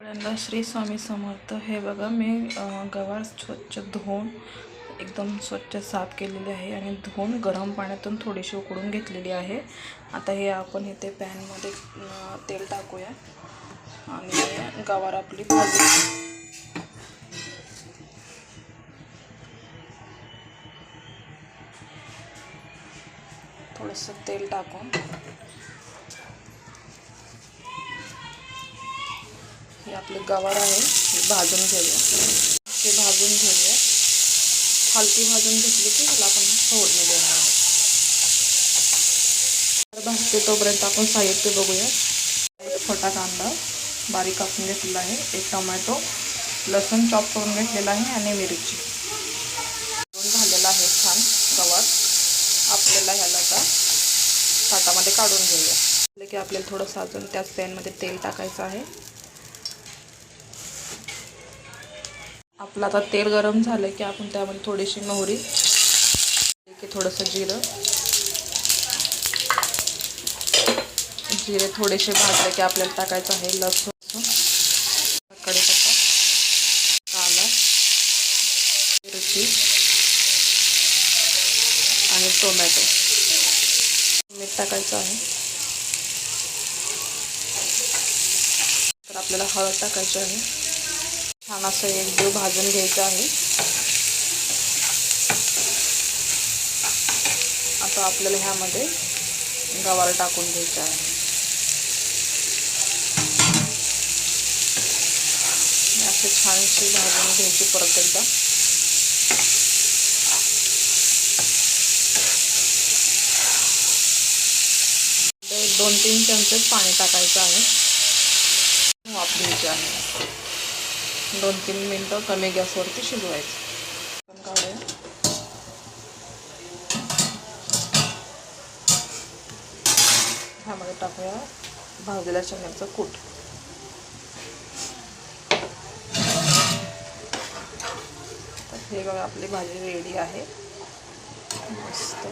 सगळ्यांना श्री स्वामी समर्थ हे बघा मी गवार स्वच्छ धुवून एकदम स्वच्छ साफ केलेले आहे आणि धुवून गरम पाण्यातून थोडीशी उकडून घेतलेली आहे. आता हे आपण इथे पॅनमध्ये तेल टाकूया आणि गवार आपली भाजी थोडंसं तेल टाकून हे आपले गवार आहे हे भाजून घेऊया. ते भाजून घेऊया. हलकी भाजून घेतली की ह्याला आपण फोडणी देणार आहोत. तर भाजते तोपर्यंत आपण साहित्य बघूया एक छोटा कांदा बारीक कापून घेतलेला आहे. एक टोमॅटो लसूण चॉप करून घेतलेला आहे आणि मिरची. झालेला आहे छान गवार. आपल्याला ह्याला आता ताटामध्ये काढून घेऊया. की आपल्याला थोडंसं अजून त्याच पॅनमध्ये तेल टाकायचं आहे. आपलं आता तेल गरम झालं की आपण त्यामध्ये थोडीशी मोहरी की थोडंसं जिरं. जिरे थोडेसे भाजले की आपल्याला टाकायचं आहे लसूण. कढीपत्ता कांदा मिरची आणि टोमॅटो. मीठ टाकायचं आहे. तर आपल्याला हळद टाकायची आहे. छान असं एक देव भाजून घ्यायचं आहे. आता आपल्याला ह्यामध्ये गवार टाकून घ्यायचं आहे. असे छानशी भाजून घ्यायची परत एकदा. दोन तीन चमचे पाणी टाकायचं आहे. वापरायचे आहे. दोन तीन मिनटं कमी गॅसवरती शिजवायचं. आपण काढूया. ह्यामध्ये टाकूया भाजलेल्या चण्याचं कूट. तर हे बघा आपली भाजी रेडी आहे. मस्त.